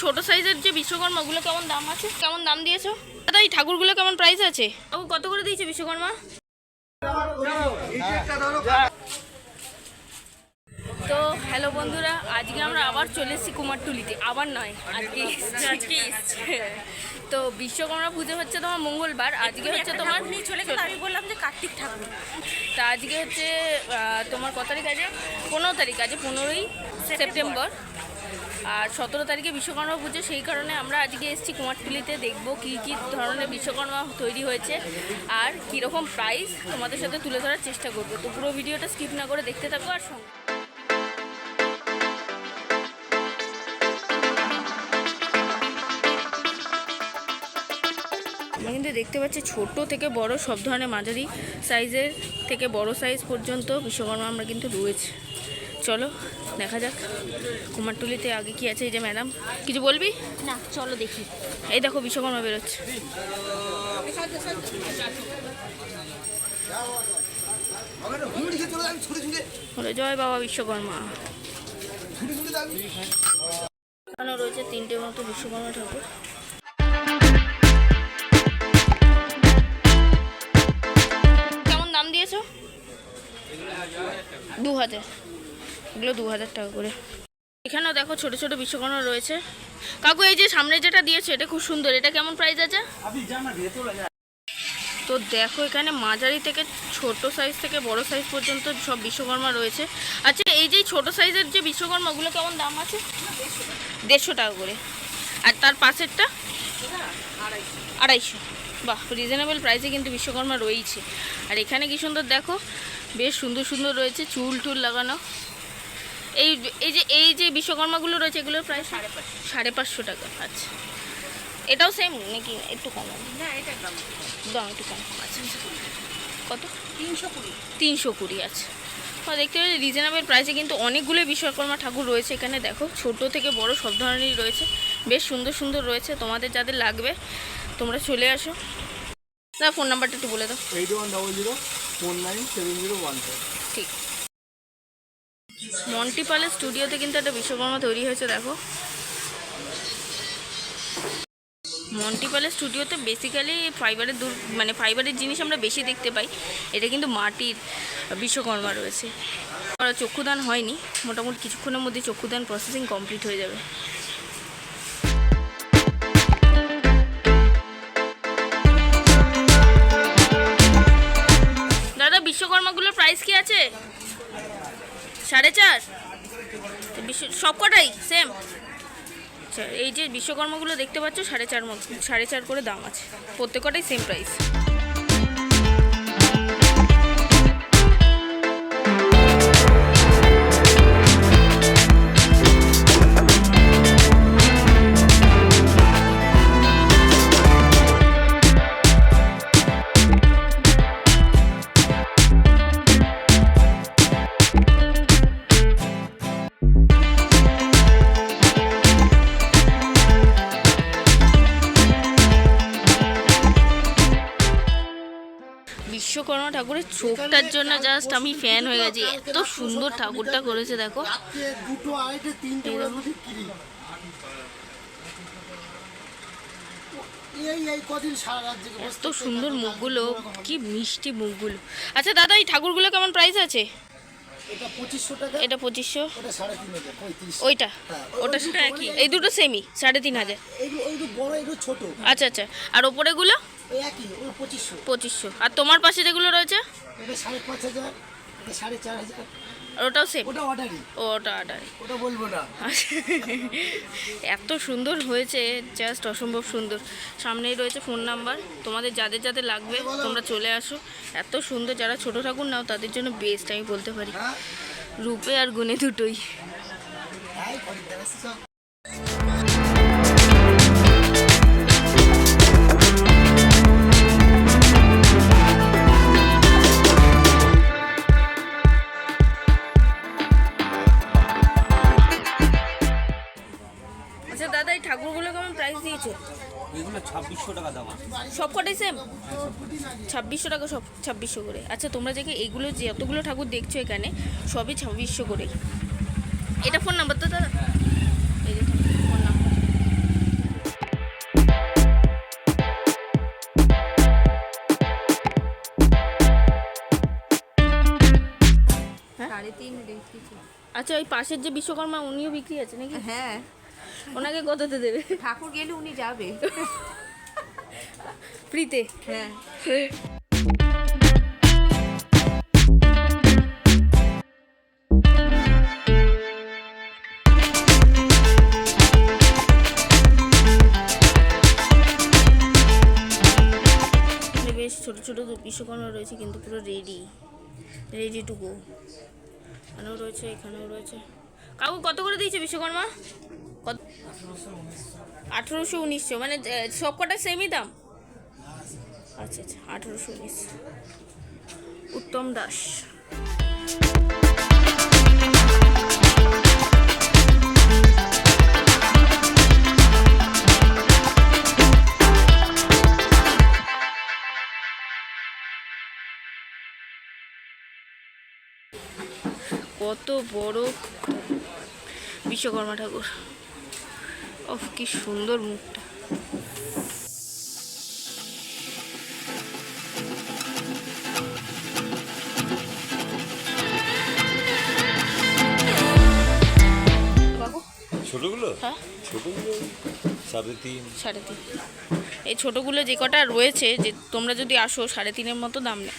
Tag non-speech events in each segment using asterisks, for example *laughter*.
ছোট সাইজের যে বিশ্বকর্মা ওগুলো কেমন দাম আছে? কেমন দাম দিয়েছ? দাদা এই ঠাকুরগুলো কেমন প্রাইস আছে? বাবু কত করে দিয়েছে বিশ্বকর্মা? তো হ্যালো বন্ধুরা আজকে আমরা আবার চলে এসেছি কুমারটুলিতে। আবার নয় আজকে আজকে তো বিশ্বকর্মা পুজো হচ্ছে তোমার মঙ্গলবার আজকে হচ্ছে তোমার চলে গেল আমি বললাম যে কার্তিক ঠাকুর। তা আজকে হচ্ছে তোমার কত তারিখ আছে? পনেরো তারিখ আছে পনেরোই সেপ্টেম্বর। আর সতেরো তারিখে বিশ্বকর্মা পুজো, সেই কারণে আমরা আজকে এসেছি কুমারটুলিতে দেখব কী কী ধরনের বিশ্বকর্মা তৈরি হয়েছে আর কীরকম প্রাইস তোমাদের সাথে তুলে ধরার চেষ্টা করব। তো পুরো ভিডিওটা স্কিপ না করে দেখতে থাকো আর সঙ্গে আমরা কিন্তু দেখতে পাচ্ছি ছোট থেকে বড় সব ধরনের মাঝারি সাইজের থেকে বড় সাইজ পর্যন্ত বিশ্বকর্মা আমরা কিন্তু রয়েছে। চলো দেখা যাক। কুমারটুলিতে আগে কি আছে এই যে ম্যাডাম? কিছু বলবি? না চলো দেখি। এই দেখো বিশ্বকর্মা বেরোচ্ছে। জয় বাবা বিশ্বকর্মা। এখানে রয়েছে তিনটে মতো বিশ্বকর্মা ঠাকুর। কেমন দাম দিয়েছ? দু হাজার। এগুলো দু হাজার টাকা করে। এখানেও দেখো ছোট ছোট বিশ্বকর্মা রয়েছে। কাকু, এই যে সামনে যেটা দিয়েছে, এটা খুব সুন্দর। এটা কেমন প্রাইস আছে? তো দেখো এখানে মাঝারি থেকে ছোট সাইজ থেকে বড় সাইজ পর্যন্ত সব বিশ্বকর্মা রয়েছে। আচ্ছা এই যে ছোট সাইজের যে বিশ্বকর্মা ওগুলো কেমন দাম আছে? দেড়শো টাকা করে। আর তার পাশেরটা? আড়াইশো। বাহ রিজনেবল প্রাইসে কিন্তু বিশ্বকর্মা রয়েছে আর এখানে কি সুন্দর দেখো, বেশ সুন্দর সুন্দর রয়েছে চুল টুল লাগানো। এই এই যে এই যে বিশ্বকর্মাগুলো রয়েছে এগুলোর প্রায় সাড়ে পাঁচশো। সাড়ে পাঁচশো টাকা আচ্ছা। এটাও সেম নাকি একটু কম? না এটা দাম দাম একটু কম। আচ্ছা আচ্ছা। কত? তিনশো কুড়ি। তিনশো কুড়ি আছে তো দেখতে পাচ্ছি রিজনেবল প্রাইসে কিন্তু অনেকগুলো বিশ্বকর্মা ঠাকুর রয়েছে এখানে। দেখো ছোট থেকে বড় সব ধরনেরই রয়েছে। বেশ সুন্দর সুন্দর রয়েছে। তোমাদের যাদের লাগবে তোমরা চলে আসো। না ফোন নাম্বারটা একটু বলে দাও। Eight one double zero four nine seven zero one মন্টিপালের স্টুডিওতে কিন্তু একটা বিশ্বকর্মা তৈরি হয়েছে, দেখো। মন্টিপালের স্টুডিওতে বেসিক্যালি ফাইবারের দূর মানে ফাইবারের জিনিস আমরা বেশি দেখতে পাই। এটা কিন্তু মাটির বিশ্বকর্মা রয়েছে। চক্ষুদান হয়নি। মোটামুটি কিছুক্ষণের মধ্যে চক্ষুদান প্রসেসিং কমপ্লিট হয়ে যাবে। সাড়ে চার বিশ্ব সবকটাই সেম আচ্ছা এই যে বিশ্বকর্মাগুলো দেখতে পাচ্ছ, সাড়ে চার সাড়ে চার করে দাম আছে। প্রত্যেক কটাই সেম প্রাইস বিশ্বকর্মা ঠাকুরের চোখটার জন্য জাস্ট আমি ফ্যান হয়ে গেছি। এত সুন্দর ঠাকুরটা করেছে দেখো। দুটো আড়াইটে তিনটে এত সুন্দর মুখগুলো কি মিষ্টি মুখগুলো আচ্ছা দাদা এই ঠাকুরগুলো কেমন প্রাইস আছে? এটা পঁচিশশো ওইটা? হ্যাঁ, ওটা সেটা একই। এই দুটো সেমি সাড়ে তিন হাজার। এগুলো ছোট। আচ্ছা আচ্ছা। আর ওপরেগুলো? পঁচিশশো। আর তোমার পাশে যেগুলো রয়েছে? সাড়ে পাঁচ হাজার সাড়ে চার হাজার। আর ওটাও সেম ওটা অর্ডারই ওটা অর্ডারই ওটা বলব না। *laughs* এত সুন্দর হয়েছে জাস্ট অসম্ভব সুন্দর। সামনেই রয়েছে ফোন নাম্বার তোমাদের যাদের যাদের লাগবে তোমরা চলে আসো। এত সুন্দর যারা ছোট ঠাকুর নাও তাদের জন্য বেস্ট আমি বলতে পারি। হ্যাঁ। রূপে আর গুণে দুটোই। ছাব্বিশশো টাকা দাম সব সেম ছাব্বিশশো টাকা সব ছাব্বিশশো করে। আচ্ছা তোমরা যে এইগুলো যতগুলো ঠাকুর দেখছ এখানে সবই ছাব্বিশশো করে। এটা ফোন নাম্বার তো দাদা? হ্যাঁ। এই যে ফোন নাম্বার হ্যাঁ? আচ্ছা ওই পাশের যে বিশ্বকর্মা উনিও বিক্রি আছে নাকি? হ্যাঁ। ওনাকে কততে দেবে? ঠাকুর গেলে উনি যাবে। *laughs* ফ্রিতে। হ্যাঁ। বেশ ছোট ছোট বিশ্বকর্মা রয়েছে কিন্তু পুরো রেডি রেডি টু গো এখানেও রয়েছে এখানেও রয়েছে। কাকু কত করে দিয়েছে বিশ্বকর্মা? কত? আঠেরোশো উনিশশো মানে সব কটা সেমই দাম? আচ্ছা আচ্ছা আঠেরোশো উনিশ উত্তম দাস। কত বড় বিশ্বকর্মা ঠাকুর। ওহ কি সুন্দর মুখটা। ছোটগুলো? হ্যাঁ। ছোটগুলো? সাড়ে তিন? সাড়ে তিন। এই ছোটোগুলো যে কটা রয়েছে যে তোমরা যদি আসো সাড়ে তিনের মতো দাম নেয়।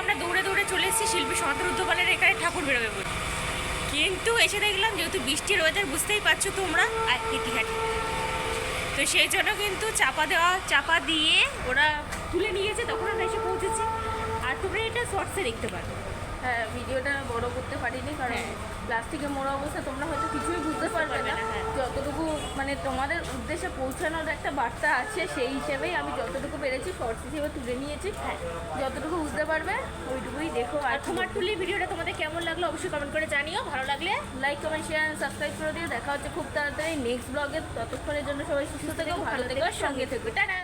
আমরা দৌড়ে দৌড়ে চলে এসেছি শিল্পী সনাতন উদ্যোগনের এখানে ঠাকুর বেরোবে বলে। কিন্তু এসে দেখলাম যেহেতু বৃষ্টির ওয়েদার বুঝতেই পারছ তোমরা আর তো সেই জন্য কিন্তু চাপা দেওয়া চাপা দিয়ে ওরা তুলে নিয়েছে তখন আমরা এসে পৌঁছেছি। আর তোমরা এটা শর্টসে দেখতে পারো। হ্যাঁ ভিডিওটা বড় করতে পারিনি কারণ হ্যাঁ। প্লাস্টিকের মোড়া অবস্থা তোমরা হয়তো কিছুই বুঝতে পারবে না। হ্যাঁ। যতটুকু মানে তোমাদের উদ্দেশ্যে পৌঁছানোর একটা বার্তা আছে সেই হিসেবেই আমি যতটুকু পেরেছি শর্টস হিসেবে তুলে নিয়েছি। যতটুকু বুঝতে পারবে ওইটুকুই দেখো। আর তোমার টুলি ভিডিওটা তোমাদের কেমন লাগল অবশ্যই কমেন্ট করে জানিও। ভালো লাগলে লাইক কমেন্ট শেয়ার সাবস্ক্রাইব করে দিও। দেখা হচ্ছে খুব তাড়াতাড়ি নেক্সট ব্লগে ততক্ষণের জন্য সবাই সুস্থ থেকো ভালো থেকো সঙ্গে থেকো। টাটা!